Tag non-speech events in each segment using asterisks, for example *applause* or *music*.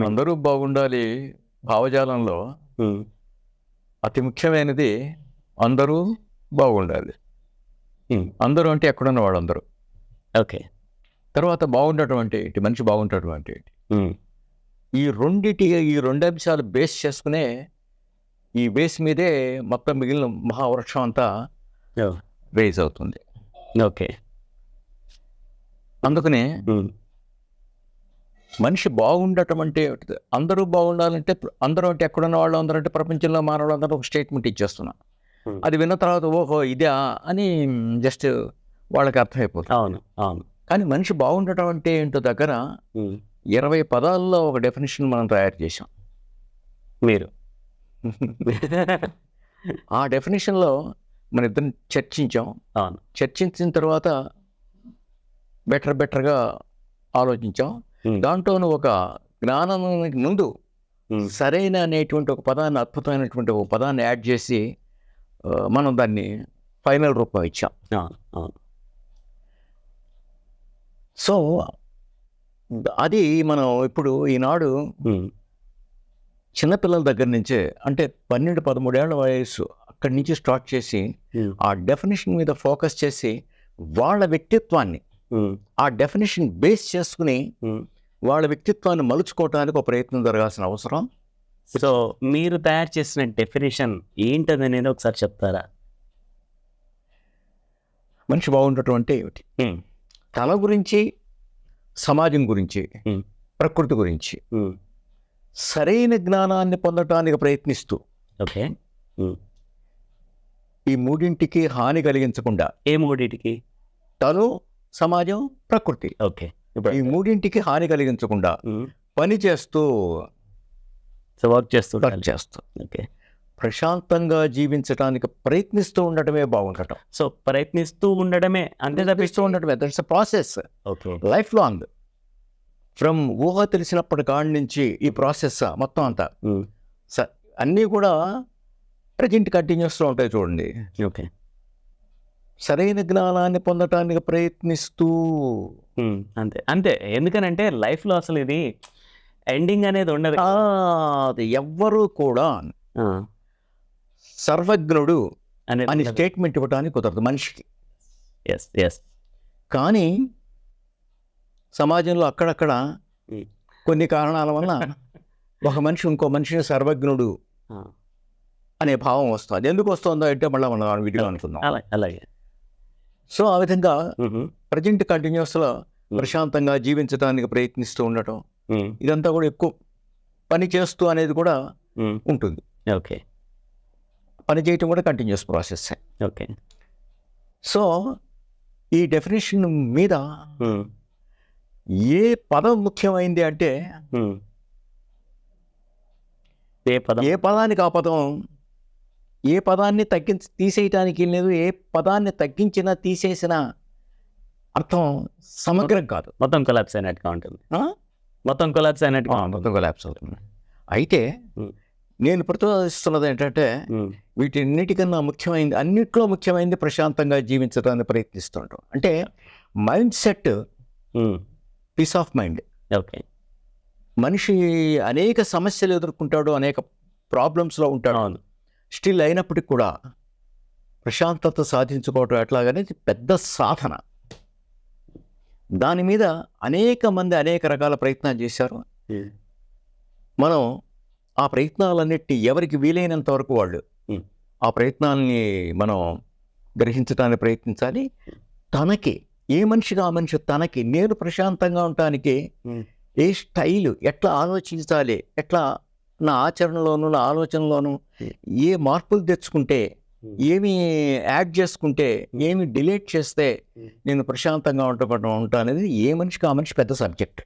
Mean అందరూ బాగుండాలి భావజాలంలో. అతి ముఖ్యమైనది అందరూ బాగుండాలి. అందరూ అంటే ఎక్కడున్న వాళ్ళందరూ. ఓకే. తర్వాత బాగుండటం అంటే ఏంటి? మనిషి బాగుండటం అంటే ఏంటి ఈ రెండిటి ఈ రెండు అంశాలు బేస్ చేసుకునే ఈ బేస్ మీదే మొత్తం మిగిలిన మహావృక్షం అంతా రేజ్ అవుతుంది. ఓకే. అందుకనే మనిషి బాగుండటం అంటే? అందరూ బాగుండాలంటే అందరూ అంటే ఎక్కడున్న వాళ్ళు అందరూ అంటే ప్రపంచంలో మానవులు అందరూ ఒక స్టేట్మెంట్ ఇచ్చేస్తున్నా. Hmm. అది విన్న తర్వాత ఓహో ఇదా అని జస్ట్ వాళ్ళకి అర్థమైపోతుంది. అవును అవును. కానీ మనిషి బాగుండటం అంటే ఏంటో దగ్గర ఇరవై పదాల్లో ఒక డెఫినేషన్ మనం తయారు చేసాం మీరు. *laughs* ఆ డెఫినేషన్లో మన ఇద్దరం చర్చించాం. అవును. చర్చించిన తర్వాత బెటర్ బెటర్గా ఆలోచించాం. దాంట్లోనూ ఒక జ్ఞానానికి ముందు సరైన అనేటువంటి ఒక పదాన్ని అద్భుతమైనటువంటి ఒక పదాన్ని యాడ్ చేసి మనం దాన్ని ఫైనల్ రూపం ఇచ్చాం. సో అది మనం ఇప్పుడు ఈనాడు చిన్నపిల్లల దగ్గర నుంచే అంటే పన్నెండు పదమూడేళ్ళ వయసు అక్కడి నుంచి స్టార్ట్ చేసి ఆ డెఫినేషన్ మీద ఫోకస్ చేసి వాళ్ళ వ్యక్తిత్వాన్ని ఆ డెఫినేషన్ బేస్ చేసుకుని వాళ్ళ వ్యక్తిత్వాన్ని మలుచుకోవటానికి ఒక ప్రయత్నం జరగాల్సిన అవసరం. సో మీరు తయారు చేసిన డెఫినేషన్ ఏంటది అనేది ఒకసారి చెప్తారా? మనిషి బాగుండటం అంటే ఏమిటి తన గురించి సమాజం గురించి. ప్రకృతి గురించి సరైన జ్ఞానాన్ని పొందటానికి ప్రయత్నిస్తూ ఓకే. ఈ మూడింటికి హాని కలిగించకుండా ఏ మూడిటికి? తను సమాజం ప్రకృతి. ఓకే. ఈ మూడింటికి హాని కలిగించకుండా పని చేస్తూ వర్క్ చేస్తూ వర్క్ చేస్తూ. ఓకే ప్రశాంతంగా జీవించడానికి ప్రయత్నిస్తూ ఉండటమే బాగుండటం సో ప్రయత్నిస్తూ ఉండడమే అంతే తప్పిస్తూ ఉండటమే. That's process okay lifelong from ఊహ తెలిసినప్పటి కాడి నుంచి ఈ ప్రాసెస్ మొత్తం అంతా. అన్నీ కూడా ప్రజెంట్ కంటిన్యూస్లో ఉంటాయి చూడండి. ఓకే సరైన జ్ఞానాన్ని పొందటానికి ప్రయత్నిస్తూ అంతే. అంతే. ఎందుకనంటే లైఫ్లో అసలు ఇది ఎండింగ్ అనేది ఉండదు. అది ఎవ్వరూ కూడా సర్వజ్ఞుడు అని అనేది స్టేట్మెంట్ ఇవ్వడానికి కుదరదు మనిషికి. ఎస్ ఎస్ కానీ సమాజంలో అక్కడక్కడ. కొన్ని కారణాల వల్ల *laughs* ఒక మనిషి ఇంకో మనిషిని సర్వజ్ఞుడు అనే భావం వస్తుంది. ఎందుకు వస్తుందో అంటే మళ్ళీ మనం వీడియో అనుకుందాం. అలాగే అలాగే. సో ఆ విధంగా. ప్రజెంట్ కంటిన్యూస్లో ప్రశాంతంగా జీవించడానికి ప్రయత్నిస్తూ ఉండటం. ఇదంతా కూడా ఎక్కువ పని చేస్తూ అనేది కూడా. ఉంటుంది ఓకే పని చేయటం కూడా కంటిన్యూస్ ప్రాసెస్ ఓకే సో ఈ డెఫినేషన్ మీద. ఏ పదం ముఖ్యమైంది అంటే. ఏ పదం ఏ పదానికి ఆ పదం ఏ పదాన్ని తగ్గించి తీసేయటానికి లేదు ఏ పదాన్ని తగ్గించినా తీసేసినా అర్థం సమగ్రం కాదు. మొత్తం కొలాప్స్ అయినట్టుగా ఉంటుంది? మొత్తం కొలాప్స్ అయినట్టుగా మొత్తం కొలాప్స్ అవుతుంది. అయితే. నేను ప్రతిపాదిస్తున్నది ఏంటంటే. వీటిన్నిటికన్నా ముఖ్యమైనది అన్నిట్లో ముఖ్యమైనది ప్రశాంతంగా జీవించడానికి ప్రయత్నిస్తుంటాం. అంటే mindset. Peace of mind. Okay. మనిషి అనేక సమస్యలు ఎదుర్కొంటాడు అనేక ప్రాబ్లమ్స్లో ఉంటాడు. స్టిల్ అయినప్పటికి కూడా ప్రశాంతత సాధించుకోవటం ఎట్లాగనేది పెద్ద సాధన దాని మీద అనేక మంది అనేక రకాల ప్రయత్నాలు చేశారు. మనం ఆ ప్రయత్నాలన్నిటిని ఎవరికి వీలైనంత వరకు వాళ్ళు. ఆ ప్రయత్నాలని మనం గ్రహించడానికి ప్రయత్నించాలి తనకి ఏ మనిషిగా ఆ మనిషి తనకి నేను ప్రశాంతంగా ఉండటానికి. ఏ స్టైలు ఎట్లా ఆలోచించాలి ఎట్లా నా ఆచరణలోను నా ఆలోచనలోను. ఏ మార్పులు తెచ్చుకుంటే. ఏమి యాడ్ చేసుకుంటే ఏమి డిలీట్ చేస్తే. నేను ప్రశాంతంగా ఉండటం ఉంటా అనేది ఏ మనిషికి ఆ మనిషి పెద్ద సబ్జెక్ట్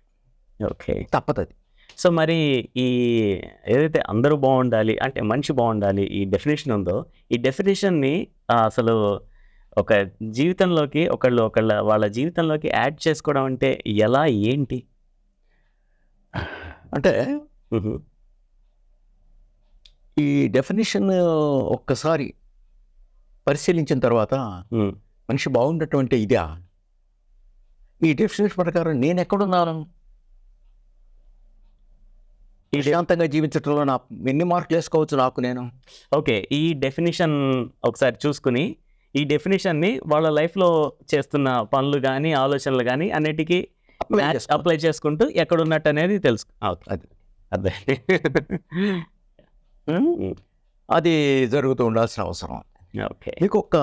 ఓకే తప్పదు సో మరి ఈ ఏదైతే అందరూ బాగుండాలి అంటే మనిషి బాగుండాలి ఈ డెఫినేషన్ ఉందో ఈ డెఫినేషన్ని అసలు ఒక జీవితంలోకి ఒకళ్ళు ఒకళ్ళ వాళ్ళ జీవితంలోకి యాడ్ చేసుకోవడం అంటే ఎలా ఏంటి అంటే ఈ డెఫినేషన్ ఒక్కసారి పరిశీలించిన తర్వాత. మనిషి బాగుండటం ఇదా ఈ డెఫినేషన్ ప్రకారం నేను ఎక్కడున్నాను ప్రశాంతంగా జీవించడంలో నా ఎన్ని మార్కులు వేసుకోవచ్చు నాకు నేను ఓకే ఈ డెఫినేషన్ ఒకసారి చూసుకుని ఈ డెఫినేషన్ని వాళ్ళ లైఫ్లో చేస్తున్న పనులు కానీ ఆలోచనలు కానీ అన్నిటికీ. అప్లై చేసుకుంటూ ఎక్కడ ఉన్నట్టు అనేది తెలుసు అది. అదే *laughs* అది జరుగుతూ ఉండాల్సిన అవసరం. ఓకే. మీకు ఒక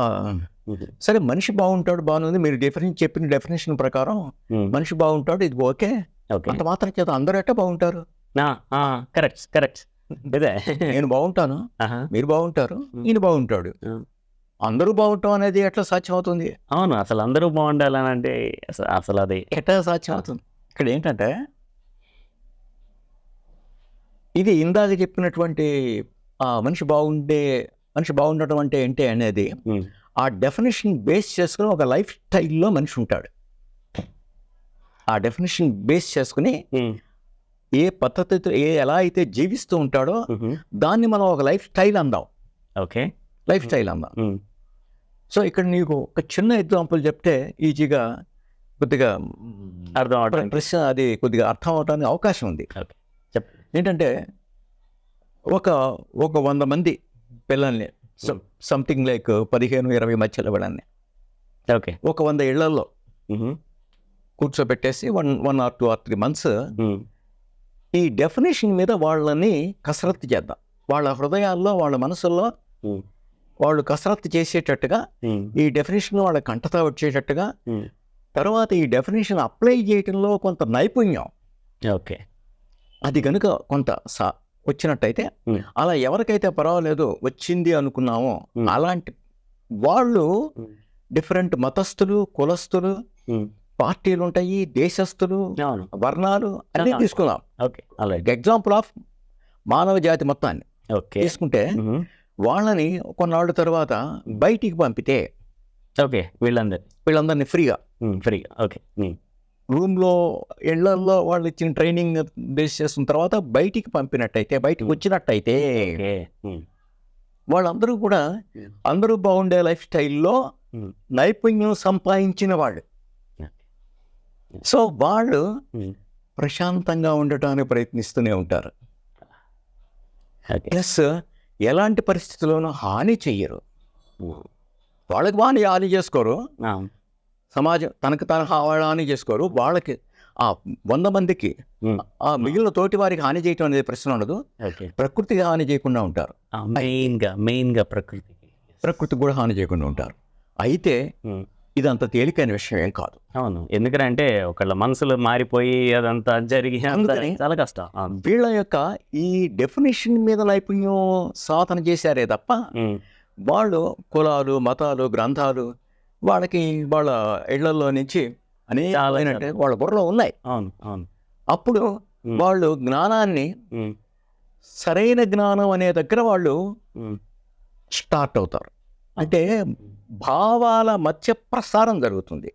సరే మనిషి బాగుంటాడు బాగుంది. మీరు డెఫినేషన్ చెప్పిన డెఫినేషన్ ప్రకారం మనిషి బాగుంటాడు ఇది ఓకే. అంత మాత్రం చేత అందరూ ఎట్ట బాగుంటారు. కరెక్ట్ కరెక్ట్ ఇదే నేను బాగుంటాను. మీరు బాగుంటారు. ఈయన బాగుంటాడు. అందరూ బాగుంటాం అనేది ఎట్లా సాధ్యం అవుతుంది అవును అసలు అందరూ బాగుండాలని అంటే అస- అసలు అది ఎట్లా సాధ్యం అవుతుంది ఇక్కడ ఏంటంటే ఇది ఇందాక చెప్పినటువంటి ఆ మనిషి బాగుండే మనిషి బాగుండటం అంటే ఏంటి అనేది ఆ డెఫినేషన్ బేస్ చేసుకుని ఒక లైఫ్ స్టైల్లో మనిషి ఉంటాడు. ఆ డెఫినేషన్ బేస్ చేసుకుని ఏ పద్ధతితో ఏ ఎలా అయితే జీవిస్తూ ఉంటాడో దాన్ని మనం ఒక లైఫ్ స్టైల్ అందాం. ఓకే. లైఫ్ స్టైల్ అందాం. సో ఇక్కడ నీకు ఒక చిన్న ఎగ్జాంపుల్ చెప్తే ఈజీగా కొద్దిగా అర్థం అవడానికి ప్రశ్న అది కొద్దిగా అర్థం అవడానికి అవకాశం ఉంది. ఏంటంటే ఒక ఒక వంద మంది పిల్లల్ని సంథింగ్ లైక్ పదిహేను ఇరవై మధ్యలో వాళ్ళని. ఓకే. ఒక వంద ఇళ్ళలో కూర్చోబెట్టేసి one one or two or three months um, ఈ డెఫినేషన్ మీద వాళ్ళని కసరత్తు చేద్దాం. వాళ్ళ హృదయాల్లో వాళ్ళ మనసుల్లో ఉమ్, వాళ్ళు కసరత్తు చేసేటట్టుగా ఈ డెఫినేషన్ వాళ్ళ కంటతా వచ్చేటట్టుగా తర్వాత ఈ డెఫినేషన్ అప్లై చేయడంలో కొంత నైపుణ్యం. ఓకే. అది కనుక కొంత సా వచ్చినట్టయితే. అలా ఎవరికైతే పర్వాలేదు వచ్చింది అనుకున్నామో. అలాంటి వాళ్ళు డిఫరెంట్ మతస్థులు కులస్తులు ఉమ్, పార్టీలు ఉంటాయి దేశస్థులు వర్ణాలు అన్నీ అలాగే. ఎగ్జాంపుల్ ఆఫ్ మానవ జాతి మొత్తాన్ని ఓకే. తీసుకుంటే వాళ్ళని కొన్నాళ్ళ తర్వాత బయటికి పంపితే ఓకే. వీళ్ళందరి వీళ్ళందరినీ ఫ్రీగా. ఫ్రీగా. ఓకే. రూమ్లో ఇళ్ళలో వాళ్ళు ఇచ్చిన ట్రైనింగ్ బేస్ చేసిన తర్వాత బయటికి పంపినట్టయితే బయటికి. వచ్చినట్టయితే వాళ్ళందరూ కూడా. అందరూ బాగుండే లైఫ్ స్టైల్లో. నైపుణ్యం సంపాదించిన వాళ్ళు. సో వాళ్ళు ప్రశాంతంగా ఉండటానికి ప్రయత్నిస్తూనే ఉంటారు. ప్లస్ ఎలాంటి పరిస్థితుల్లోనూ హాని చెయ్యరు. వాళ్ళకి బాగా హాని చేసుకోరు. సమాజం తనకు తన హాని చేసుకోరు. వాళ్ళకి ఆ వంద మందికి ఆ మిగిలిన తోటి వారికి హాని చేయటం అనేది ప్రశ్న ఉండదు. ప్రకృతికి హాని చేయకుండా ఉంటారు. మెయిన్గా మెయిన్గా ప్రకృతికి. ప్రకృతికి కూడా హాని చేయకుండా ఉంటారు. అయితే ఇది అంత తేలికైన విషయం ఏం కాదు. అవును. ఎందుకంటే ఒకళ్ళ మనసులు మారిపోయి అదంతా జరిగి చాలా కష్టం. వీళ్ళ యొక్క ఈ డెఫినేషన్ మీద నైపుణ్యం సాధన చేశారే తప్ప వాళ్ళు కులాలు మతాలు గ్రంథాలు వాళ్ళకి వాళ్ళ ఇళ్ళలో నుంచి అనేక వాళ్ళ బుర్రలో ఉన్నాయి. అవును అవును. అప్పుడు. వాళ్ళు జ్ఞానాన్ని సరైన జ్ఞానం అనే దగ్గర వాళ్ళు స్టార్ట్ అవుతారు. అంటే భావాల మధ్య ప్రసారం జరుగుతుంది.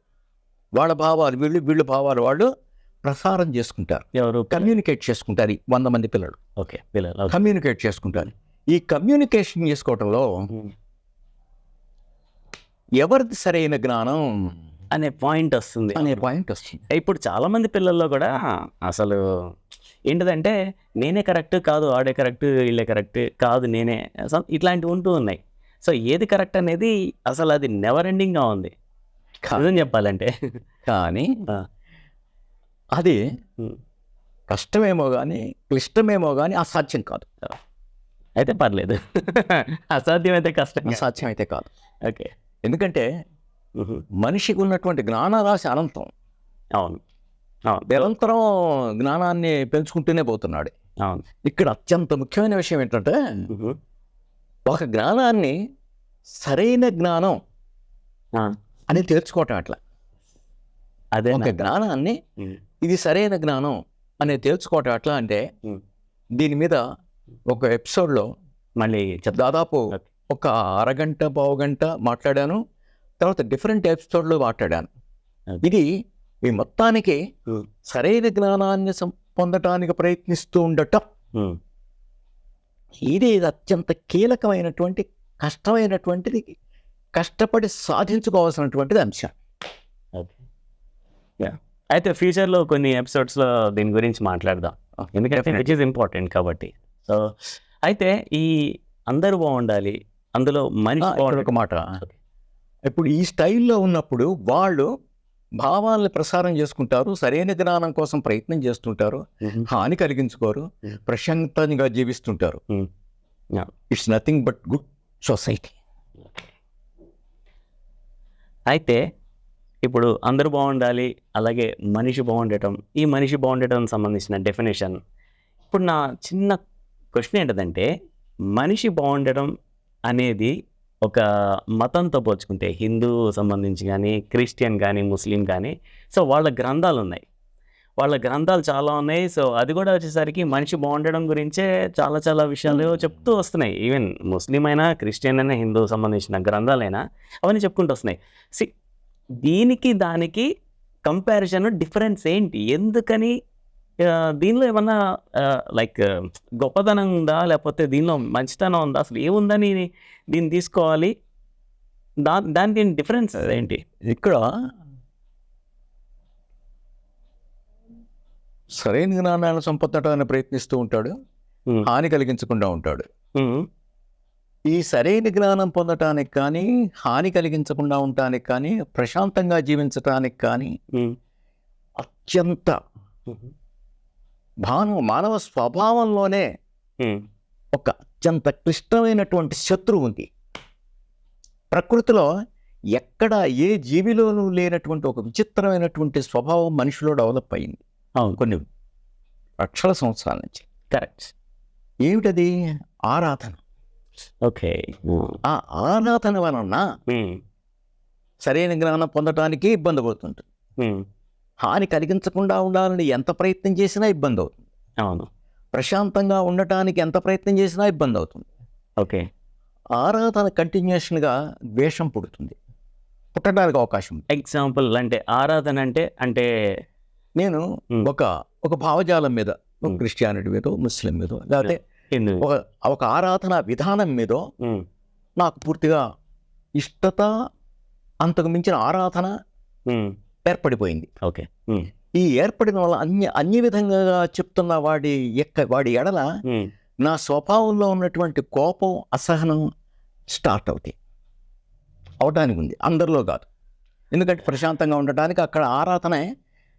వాళ్ళ భావాలు వీళ్ళు వీళ్ళ భావాలు వాళ్ళు ప్రసారం చేసుకుంటారు. ఎవరు? కమ్యూనికేట్ చేసుకుంటారు ఈ వంద మంది పిల్లలు. ఓకే పిల్లలు. కమ్యూనికేట్ చేసుకుంటారు. ఈ కమ్యూనికేషన్ చేసుకోవటంలో ఎవరిది సరైన జ్ఞానం? అనే పాయింట్ వస్తుంది. అనే పాయింట్ వస్తుంది. ఇప్పుడు చాలా మంది పిల్లల్లో కూడా అసలు ఏంటిదంటే నేనే కరెక్ట్ కాదు ఆడే కరెక్ట్ వీళ్ళే కరెక్ట్ కాదు నేనే ఇట్లాంటివి ఉంటూ ఉన్నాయి. సో ఏది కరెక్ట్ అనేది అసలు అది నెవర్ ఎండింగ్గా ఉంది. నిజం చెప్పాలంటే. కానీ. అది కష్టమేమో కానీ క్లిష్టమేమో కానీ అసాధ్యం కాదు. అయితే పర్లేదు. అసాధ్యమైతే కష్టం అసాధ్యం అయితే కాదు. ఓకే. ఎందుకంటే మనిషికి ఉన్నటువంటి జ్ఞానరాశి అనంతం. అవును. నిరంతరం జ్ఞానాన్ని పెంచుకుంటూనే పోతున్నాడు. అవును. ఇక్కడ అత్యంత ముఖ్యమైన విషయం ఏంటంటే ఒక జ్ఞానాన్ని సరైన జ్ఞానం అని తెలుసుకోవటం అట్లా అదే ఒక జ్ఞానాన్ని ఇది సరైన జ్ఞానం అనేది తెలుసుకోవటం ఎట్లా అంటే. దీని మీద ఒక ఎపిసోడ్లో మళ్ళీ దాదాపు. ఒక అరగంట పావు గంట మాట్లాడాను. తర్వాత డిఫరెంట్ ఎపిసోడ్లో మాట్లాడాను. ఇది ఈ మొత్తానికి సరైన జ్ఞానాన్ని సం- పొందటానికి ప్రయత్నిస్తూ ఉండటం. ఇది అత్యంత కీలకమైనటువంటి కష్టమైనటువంటిది కష్టపడి సాధించుకోవాల్సినటువంటిది అంశం. అయితే ఫ్యూచర్లో కొన్ని ఎపిసోడ్స్లో దీని గురించి మాట్లాడదాం. ఎందుకంటే. విచ్ ఇస్ ఇంపార్టెంట్ కాబట్టి. సో అయితే ఈ అందరూ బాగుండాలి అందులో మనిషి ఒక మాట. ఇప్పుడు ఈ స్టైల్లో ఉన్నప్పుడు వాళ్ళు భావాలను ప్రసారం చేసుకుంటారు సరైన జ్ఞానం కోసం ప్రయత్నం చేస్తుంటారు హాని కలిగించుకోరు. ప్రశాంతంగా జీవిస్తుంటారు. It's nothing but good society అయితే ఇప్పుడు అందరూ బాగుండాలి అలాగే మనిషి బాగుండటం ఈ మనిషి బాగుండటం సంబంధించిన డెఫినేషన్ ఇప్పుడు నా చిన్న క్వశ్చన్ ఏంటంటే మనిషి బాగుండటం అనేది ఒక మతంతో పోల్చుకుంటే హిందూ సంబంధించి కానీ క్రిస్టియన్ కానీ ముస్లిం కానీ సో వాళ్ళ గ్రంథాలు ఉన్నాయి. వాళ్ళ గ్రంథాలు చాలా ఉన్నాయి. సో అది కూడా వచ్చేసరికి మనిషి బాగుండడం గురించే చాలా చాలా విషయాలు చెప్తూ వస్తున్నాయి. ఈవెన్ ముస్లిం అయినా క్రిస్టియన్ అయినా హిందూ సంబంధించిన గ్రంథాలైనా అవన్నీ చెప్పుకుంటూ వస్తున్నాయి. సి దీనికి దానికి కంపారిజన్ డిఫరెన్స్ ఏంటి? ఎందుకని దీనిలో ఏమన్నా లైక్ గొప్పతనం ఉందా? లేకపోతే దీనిలో మంచితనం ఉందా? అసలు ఏముందని దీన్ని తీసుకోవాలి? దా దాని దీని డిఫరెన్స్ ఏంటి? ఇక్కడ సరైన జ్ఞానాన్ని సంపొందడానికి ప్రయత్నిస్తూ ఉంటాడు. హాని కలిగించకుండా ఉంటాడు. ఈ సరైన జ్ఞానం పొందటానికి కానీ హాని కలిగించకుండా ఉండటానికి కానీ ప్రశాంతంగా జీవించటానికి కానీ అత్యంత ఉమ్, మానవ స్వభావంలోనే ఒక అత్యంత క్లిష్టమైనటువంటి శత్రువు ఉంది. ప్రకృతిలో ఎక్కడ ఏ జీవిలోనూ లేనటువంటి ఒక విచిత్రమైనటువంటి స్వభావం మనిషిలో డెవలప్ అయింది. కొన్ని లక్షల సంవత్సరాల నుంచి. కరెక్ట్. ఏమిటది? ఆరాధన. ఓకే. ఆ ఆరాధన వలన సరైన జ్ఞానం పొందటానికి ఇబ్బంది పడుతుంటుంది. హాని కలిగించకుండా ఉండాలని ఎంత ప్రయత్నం చేసినా ఇబ్బంది అవుతుంది. అవును. ప్రశాంతంగా ఉండటానికి ఎంత ప్రయత్నం చేసినా ఇబ్బంది అవుతుంది. ఓకే. ఆరాధన కంటిన్యూషన్గా ద్వేషం పుడుతుంది. పుట్టడానికి అవకాశం ఎగ్జాంపుల్ అంటే ఆరాధన అంటే అంటే నేను. ఒక ఒక భావజాలం మీద. క్రిస్టియానిటీ మీదో ముస్లిం మీదో లేకపోతే ఒక ఒక ఆరాధన విధానం మీదో నాకు పూర్తిగా ఇష్టత అంతకు మించిన ఆరాధన ఏర్పడిపోయింది. ఓకే. ఈ ఏర్పడిన వల్ల అన్ని అన్ని విధంగా చెప్తున్న వాడి యొక్క వాడి ఎడల నా స్వభావంలో ఉన్నటువంటి కోపం అసహనం స్టార్ట్ అవుతాయి. అవటానికి ఉంది. అందరిలో కాదు. ఎందుకంటే ప్రశాంతంగా ఉండటానికి అక్కడ ఆరాధనే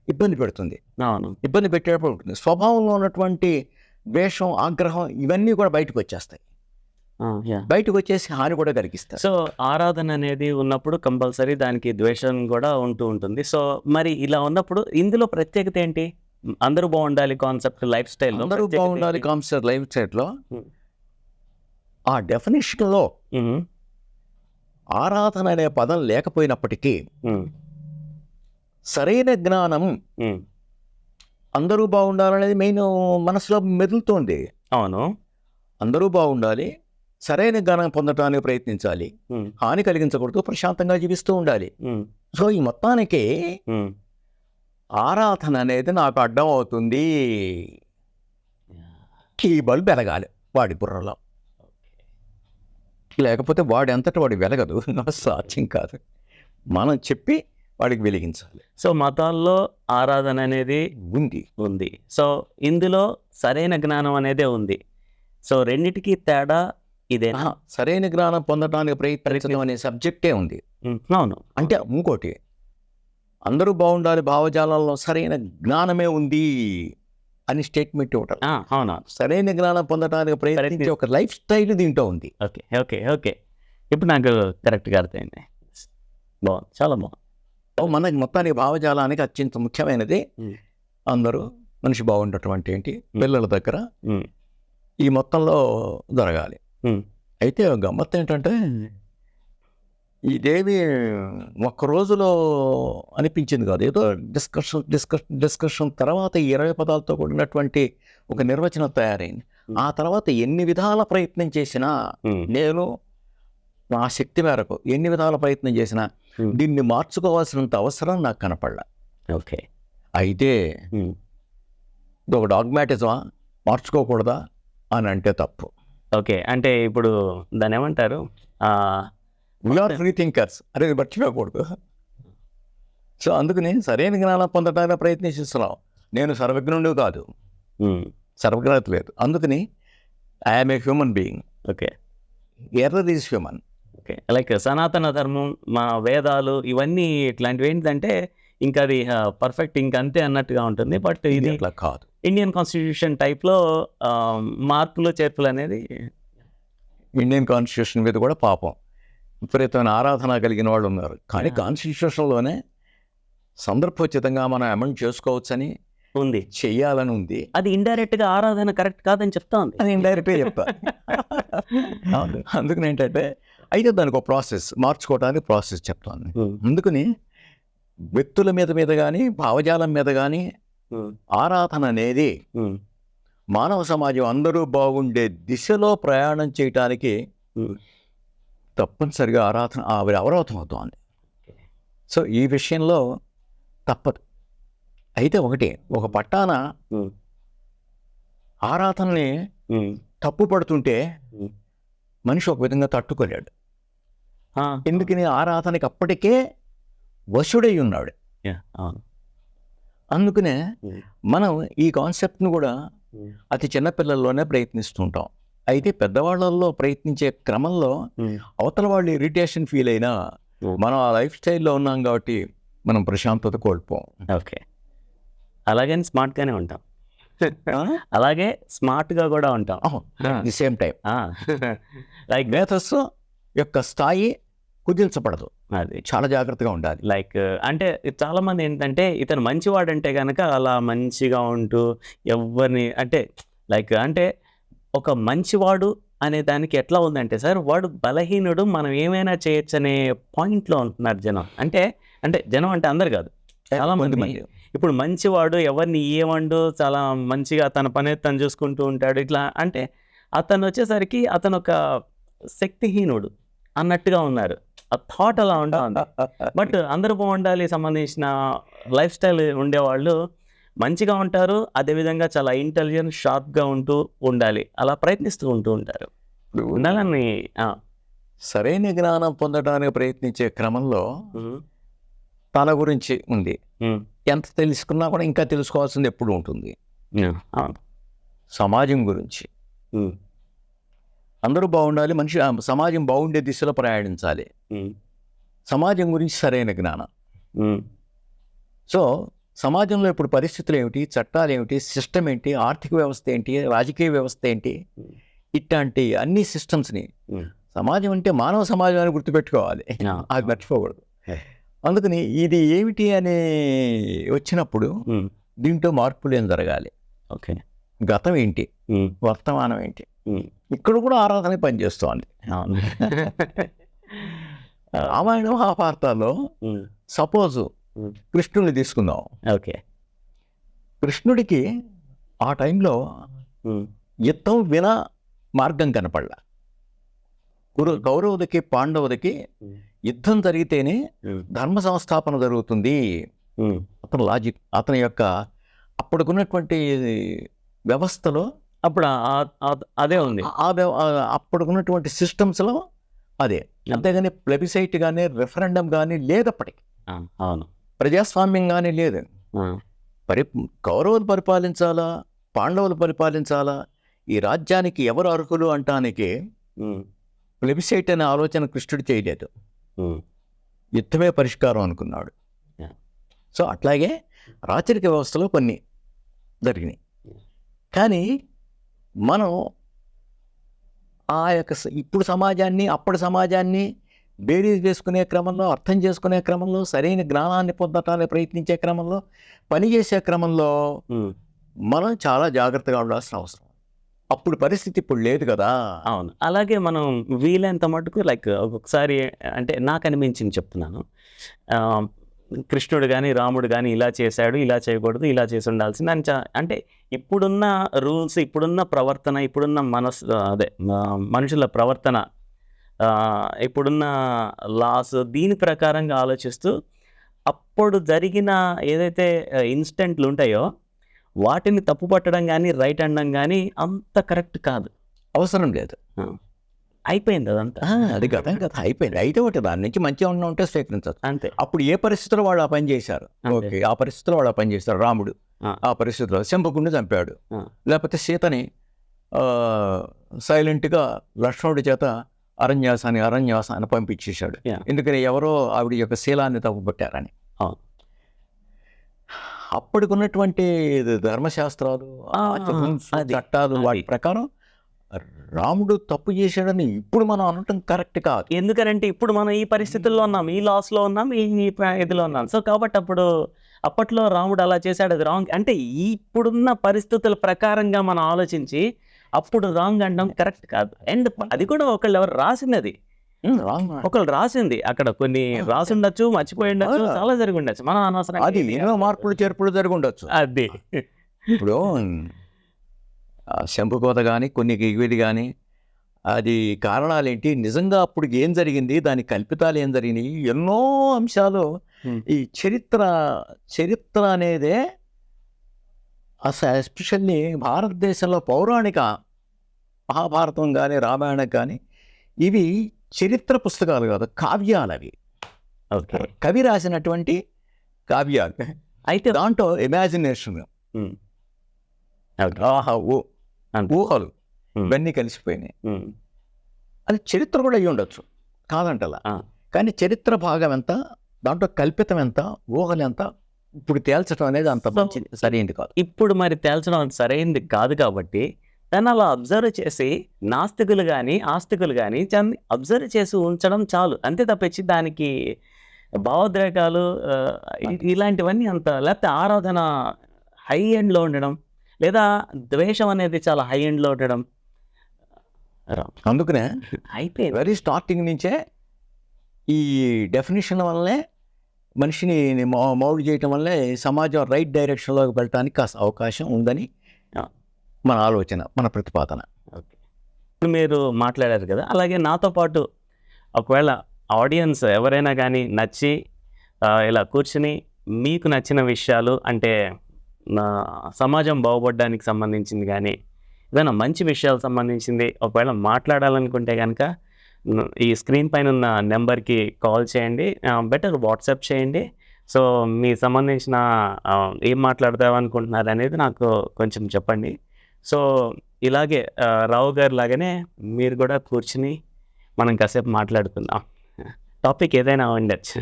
ఇబ్బంది పెడుతుంది. అవును. ఇబ్బంది పెట్టేటప్పుడు ఉంటుంది. స్వభావంలో ఉన్నటువంటి ద్వేషం ఆగ్రహం ఇవన్నీ కూడా బయటకు వచ్చేస్తాయి. బయటకు వచ్చేసి హాని కూడా కలిగిస్తాయి సో ఆరాధన అనేది ఉన్నప్పుడు కంపల్సరీ దానికి ద్వేషం కూడా ఉంటూ ఉంటుంది. సో మరి ఇలా ఉన్నప్పుడు ఇందులో ప్రత్యేకత ఏంటి? అందరూ బాగుండాలి కాన్సెప్ట్ లైఫ్ స్టైల్ అందరూ బాగుండాలి కాన్సర్ లైఫ్ సైట్లో Hmm. ఆ డెఫినేషన్లో ఆరాధన అనే పదం లేకపోయినప్పటికీ సరైన జ్ఞానం అందరూ బాగుండాలనేది మెయిన్ మనసులో మెదులుతోంది. అవును. అందరూ బాగుండాలి సరైన జ్ఞానం పొందడానికి ప్రయత్నించాలి. హాని కలిగించకూడదు ప్రశాంతంగా జీవిస్తూ ఉండాలి. సో ఈ మొత్తానికి. ఆరాధన అనేది నాకు అడ్డం అవుతుంది. కీ బల్బ్ వెలగాలి వాడి బుర్రలో. లేకపోతే వాడి అంతటా వాడి వెలగదు. *laughs* సాధ్యం కాదు. మనం చెప్పి వాడికి వెలిగించాలి. సో మతాల్లో ఆరాధన అనేది ఉంది. ఉంది. సో ఇందులో సరైన జ్ఞానం అనేదే ఉంది. సో రెండిటికి తేడా ఆహా, సరైన జ్ఞానం పొందడానికి ప్రయత్నించడం అనే సబ్జెక్టే ఉంది. అవును. అంటే ఇంకోటి అందరూ బాగుండాలి భావజాలంలో సరైన జ్ఞానమే ఉంది అని స్టేట్మెంట్ ఇవ్వటం. అవును? సరైన జ్ఞానం పొందడానికి ప్రయత్నించే ఒక లైఫ్ స్టైల్ దీంట్లో ఉంది. Okay okay okay. ఇప్పుడు నాకు కరెక్ట్గా అర్థమైంది. బాగుంది చాలా బాగుంది. మనకి మొత్తానికి భావజాలానికి అత్యంత ముఖ్యమైనది. అందరూ మనిషి బాగుండటం అంటే ఏంటి? పిల్లల దగ్గర ఈ మొత్తంలో జరగాలి. అయితే గమ్మత్ ఏంటంటే ఇదేమి ఒక్క రోజులో అనిపించింది కాదు. ఏదో డిస్కషన్ డిస్కషన్ డిస్కషన్ తర్వాత ఇరవై పదాలతో కూడినటువంటి ఒక నిర్వచనం తయారైంది. ఆ తర్వాత ఎన్ని విధాల ప్రయత్నం చేసినా నేను నా శక్తి మేరకు ఎన్ని విధాల ప్రయత్నం చేసినా. దీన్ని మార్చుకోవాల్సినంత అవసరం నాకు కనపడలా. ఓకే. అయితే ఇది ఒక డాగ్మాటిజమా? మార్చుకోకూడదా? అని అంటే తప్పు. ఓకే. అంటే ఇప్పుడు దాన్ని ఏమంటారు వీఆర్ ఫ్రీ థింకర్స్ అనేది మర్చిపోకూడదు సో అందుకని సరైన జ్ఞానం పొందడానికి ప్రయత్నిస్తున్నాం. నేను సర్వజ్ఞుడు కాదు. సర్వజ్ఞత లేదు. అందుకని I'm a human being okay. Error is human okay. Like సనాతన ధర్మం మా వేదాలు ఇవన్నీ ఇట్లాంటివి ఏంటంటే ఇంకా అది పర్ఫెక్ట్ ఇంకా అంతే అన్నట్టుగా ఉంటుంది. బట్ ఇది ఇది అట్లా కాదు. ఇండియన్ కాన్స్టిట్యూషన్ టైప్లో మార్పులు చేర్పులు అనేది ఇండియన్ కాన్స్టిట్యూషన్ మీద కూడా పాపం. విపరీతమైన ఆరాధన కలిగిన వాళ్ళు ఉన్నారు. కానీ. కాన్స్టిట్యూషన్లోనే సందర్భోచితంగా మనం అమెండ్ చేసుకోవచ్చని ఉంది. చెయ్యాలని ఉంది. అది ఇండైరెక్ట్గా ఆరాధన కరెక్ట్ కాదని చెప్తా ఉంది అని ఇండైరెక్ట్గా చెప్తా అందుకని ఏంటంటే అయితే దానికి ఒక ప్రాసెస్ మార్చుకోవడానికి ప్రాసెస్ చెప్తాను. అందుకని వ్యక్తుల మీద మీద కానీ భావజాలం మీద కానీ ఆరాధన అనేది మానవ సమాజం అందరూ బాగుండే దిశలో ప్రయాణం చేయటానికి. తప్పనిసరిగా ఆరాధన ఆవిడ అవరోధం అవుతోంది సో ఈ విషయంలో తప్పదు. అయితే ఒకటి ఒక పట్టాన ఆరాధనని తప్పు పడుతుంటే. మనిషి ఒక విధంగా తట్టుకోలేడు. ఎందుకని ఆరాధనకి అప్పటికే వశుడై ఉన్నాడు. అందుకనే మనం ఈ కాన్సెప్ట్ను కూడా అతి చిన్న పిల్లల్లోనే ప్రయత్నిస్తుంటాం. అయితే పెద్దవాళ్ళల్లో ప్రయత్నించే క్రమంలో అవతల వాళ్ళు ఇరిటేషన్ ఫీల్ అయినా. మనం ఆ లైఫ్ స్టైల్లో ఉన్నాం కాబట్టి మనం ప్రశాంతత కోల్పోం. ఓకే. అలాగని స్మార్ట్ గానే ఉంటాం అలాగే స్మార్ట్గా కూడా ఉంటాం. The same time. *laughs* లైక్ మేధస్సు యొక్క స్థాయి కుదించబడదు. అది చాలా జాగ్రత్తగా ఉండాలి. లైక్ అంటే చాలా మంది ఏంటంటే ఇతను మంచివాడంటే కనుక అలా మంచిగా ఉంటూ ఎవరిని అంటే లైక్ అంటే ఒక మంచివాడు అనే దానికి ఎట్లా ఉందంటే సార్ వాడు బలహీనుడు మనం ఏమైనా చేయొచ్చు అనే పాయింట్లో ఉంటున్నారు జనం. అంటే అంటే జనం అంటే అందరు కాదు. చాలా మంది. ఇప్పుడు మంచివాడు ఎవరిని ఏమండు చాలా మంచిగా తన పని తను చూసుకుంటూ ఉంటాడు ఇట్లా అంటే అతను వచ్చేసరికి అతను ఒక శక్తిహీనుడు అన్నట్టుగా ఉన్నారు. ఆ థాట్ అలా ఉంది. బట్ అందరూ బాగుండాలి సంబంధించిన లైఫ్ స్టైల్ ఉండేవాళ్ళు మంచిగా ఉంటారు అదేవిధంగా చాలా ఇంటెలిజెంట్ షార్ప్గా ఉంటూ ఉండాలి. అలా ప్రయత్నిస్తూ ఉంటూ ఉంటారు. ఉండాలని సరైన జ్ఞానం పొందడానికి ప్రయత్నించే క్రమంలో తన గురించి ఉంది. ఎంత తెలుసుకున్నా కూడా ఇంకా తెలుసుకోవాల్సింది ఎప్పుడు ఉంటుంది. సమాజం గురించి. అందరూ బాగుండాలి మనిషి సమాజం బాగుండే దిశలో ప్రయాణించాలి. సమాజం గురించి సరైన జ్ఞానం. సో సమాజంలో ఇప్పుడు పరిస్థితులు ఏమిటి చట్టాలు ఏమిటి సిస్టమ్ ఏంటి ఆర్థిక వ్యవస్థ ఏంటి రాజకీయ వ్యవస్థ ఏంటి ఇట్లాంటి అన్ని సిస్టమ్స్ని సమాజం అంటే మానవ సమాజం అని గుర్తుపెట్టుకోవాలి అది మర్చిపోకూడదు. అందుకని ఇది ఏమిటి అని వచ్చినప్పుడు దీంట్లో మార్పులు ఏం జరగాలి? ఓకే. గతం ఏంటి? వర్తమానం ఏంటి? ఇక్కడ కూడా ఆరాధన పనిచేస్తోంది. రామాయణ మహాభారతాల్లో సపోజ్ ఉమ్, కృష్ణుని తీసుకుందాం. ఓకే. కృష్ణుడికి ఆ టైంలో యుద్ధం విన మార్గం కనపడలా. కురు కౌరవులకి పాండవులకి యుద్ధం జరిగితేనే ధర్మ సంస్థాపన జరుగుతుంది. అతని లాజిక్ అతని యొక్క అప్పటికున్నటువంటి వ్యవస్థలో అప్పుడు అదే ఉంది. ఆ వ్యవ- ఆ అప్పటికున్నటువంటి సిస్టమ్స్లో అదే. అంతేగాని ప్లెబిసైట్ కానీ రెఫరెండం కానీ లేదప్పటికి. ఆ, అవును. ప్రజాస్వామ్యం కానీ లేదు. పరి కౌరవులు పరిపాలించాలా? పాండవులు పరిపాలించాలా? ఈ రాజ్యానికి ఎవరు అర్హులు అంటానికి ప్లెబిసైట్ అనే ఆలోచన కృష్ణుడు చేయలేదు. యుద్ధమే పరిష్కారం అనుకున్నాడు. సో అట్లాగే రాచరిక వ్యవస్థలో కొన్ని జరిగినాయి. కానీ మనం ఆ యొక్క ఇప్పుడు సమాజాన్ని అప్పటి సమాజాన్ని బేరీజ్ వేసుకునే క్రమంలో అర్థం చేసుకునే క్రమంలో సరైన జ్ఞానాన్ని పొందటానికి ప్రయత్నించే క్రమంలో పనిచేసే క్రమంలో మనం చాలా జాగ్రత్తగా ఉండాల్సిన అవసరం. అప్పుడు పరిస్థితి ఇప్పుడు లేదు కదా. అవును. అలాగే మనం వీలైనంత మటుకు లైక్ ఒక్కొక్కసారి అంటే నాకు అనిపించింది చెప్తున్నాను. కృష్ణుడు కానీ రాముడు కానీ ఇలా చేశాడు ఇలా చేయకూడదు ఇలా చేసి ఉండాల్సింది అని అంటే ఇప్పుడున్న రూల్స్ ఇప్పుడున్న ప్రవర్తన ఇప్పుడున్న మనస్ అదే మనుషుల ప్రవర్తన ఇప్పుడున్న లాస్ దీని ప్రకారంగా ఆలోచిస్తూ అప్పుడు జరిగిన ఏదైతే ఇన్స్టెంట్లు ఉంటాయో వాటిని తప్పు పట్టడం కానీ రైట్ అనడం కానీ అంత కరెక్ట్ కాదు. అవసరం లేదు. అయిపోయింది అదంతా అది గతం కథ అయిపోయింది అయితే ఒకటి దాని నుంచి మంచిగా ఉన్న ఉంటే స్వీకరించచ్చు అంతే అప్పుడు ఏ పరిస్థితుల్లో వాళ్ళు ఆ పని చేశారు. ఓకే ఆ పరిస్థితుల్లో వాళ్ళు ఆ పని చేశారు రాముడు ఆ. పరిస్థితిలో శంభకుడిని చంపాడు. లేకపోతే సీతని సైలెంట్గా లక్ష్మణుడి చేత అరణ్యాసాన్ని అరణ్యాసాన్ని పంపించేశాడు. ఎందుకని ఎవరో ఆవిడ యొక్క శీలాన్ని తప్పుపట్టారని. అప్పటికున్నటువంటి ధర్మశాస్త్రాలు చట్టాలు వాటి. ప్రకారం రాముడు తప్పు చేశాడని ఇప్పుడు మనం అనటం కరెక్ట్ కాదు. ఎందుకనంటే ఇప్పుడు మనం ఈ పరిస్థితుల్లో ఉన్నాం ఈ లాస్లో ఉన్నాం ఈ ఇదిలో ఉన్నాం. సో కాబట్టి అప్పుడు అప్పట్లో రాముడు అలా చేశాడు. అది రాంగ్ అంటే ఇప్పుడున్న పరిస్థితుల ప్రకారంగా మనం ఆలోచించి అప్పుడు రాంగ్ అనడం కరెక్ట్ కాదు. అండ్ అది కూడా ఒకళ్ళు ఎవరు? రాసినది. ఒకళ్ళు రాసింది. అక్కడ కొన్ని రాసి ఉండొచ్చు మర్చిపోయి ఉండొచ్చు. చాలా జరిగి ఉండొచ్చు. మనం అనవసరం అది ఎన్నో మార్పులు చేర్పులు జరిగి ఉండొచ్చు. అది. ఇప్పుడు ఆ శంభుకోత కానీ కొన్ని గిగివిడి కానీ అది కారణాలు ఏంటి నిజంగా అప్పుడు ఏం జరిగింది? దాని కల్పితాలు ఏం జరిగినాయి? ఎన్నో అంశాలు. ఈ చరిత్ర చరిత్ర అనేదే ఎస్పెషల్లీ భారతదేశంలో పౌరాణిక మహాభారతం కానీ రామాయణం కానీ ఇవి చరిత్ర పుస్తకాలు కాదు కావ్యాలు అవి. ఓకే. కవి రాసినటువంటి కావ్యాలు. అయితే దాంట్లో ఇమాజినేషన్. ఉమ్. ఊహలు. ఇవన్నీ కలిసిపోయినాయి. అది చరిత్ర కూడా అయ్యి ఉండొచ్చు కాదంటలా. కానీ చరిత్ర భాగం ఎంత దాంట్లో కల్పితం ఎంత ఊహలు ఎంత ఇప్పుడు తేల్చడం అనేది అంత మంచిది సరైనది కాదు ఇప్పుడు మరి తేల్చడం అంత సరైంది కాదు కాబట్టి దాన్ని అలా అబ్జర్వ్ చేసి నాస్తికులు కానీ ఆస్తికులు కానీ దాన్ని అబ్జర్వ్ చేసి ఉంచడం చాలు అంతే తప్పించి దానికి భావోద్రేకాలు ఇలాంటివన్నీ అంత లేకపోతే ఆరాధన హై ఎండ్లో ఉండడం లేదా ద్వేషం అనేది చాలా హై ఎండ్లో ఉండడం? అందుకనే అయిపోయింది. వెరీ స్టార్టింగ్ నుంచే ఈ డెఫినేషన్ వల్లనే మనిషిని మౌల్డ్ చేయటం వల్లే సమాజం రైట్ డైరెక్షన్లోకి వెళ్ళటానికి కాస్త అవకాశం ఉందని. మన ఆలోచన మన ప్రతిపాదన. ఓకే. ఇప్పుడు మీరు మాట్లాడారు కదా అలాగే నాతో పాటు ఒకవేళ ఆడియన్స్ ఎవరైనా కానీ నచ్చి ఇలా కూర్చుని మీకు నచ్చిన విషయాలు అంటే సమాజం బాగుపడడానికి సంబంధించింది కానీ ఏదైనా మంచి విషయాలకు సంబంధించింది ఒకవేళ మాట్లాడాలనుకుంటే కనుక ఈ స్క్రీన్ పైన ఉన్న నెంబర్కి కాల్ చేయండి బెటర్ వాట్సాప్ చేయండి. సో మీ సంబంధించిన ఏం మాట్లాడతామనుకుంటున్నారు అనేది నాకు కొంచెం చెప్పండి. సో ఇలాగే రావు గారు లాగానే మీరు కూడా కూర్చుని మనం కాసేపు మాట్లాడుకుందాం. టాపిక్ ఏదైనా ఉండొచ్చు.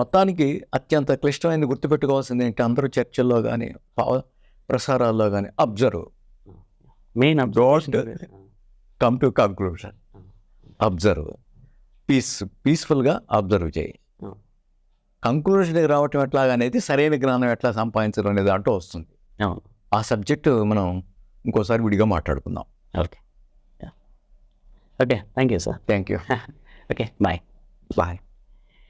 మొత్తానికి అత్యంత క్లిష్టమైనది గుర్తుపెట్టుకోవాల్సింది ఏంటి? అందరూ చర్చల్లో కానీ ప్రసారాల్లో కానీ observe. Main come to conclusion observe peace పీస్ఫుల్గా అబ్జర్వ్ చేయి. Hmm. కంక్లూషన్కి రావటం ఎట్లా అనేది సరైన జ్ఞానం ఎట్లా సంపాదించడం అనేది అంటూ వస్తుంది. అవును ఆ సబ్జెక్టు మనం ఇంకోసారి విడిగా మాట్లాడుకుందాం. Okay okay thank you sir thank you okay bye bye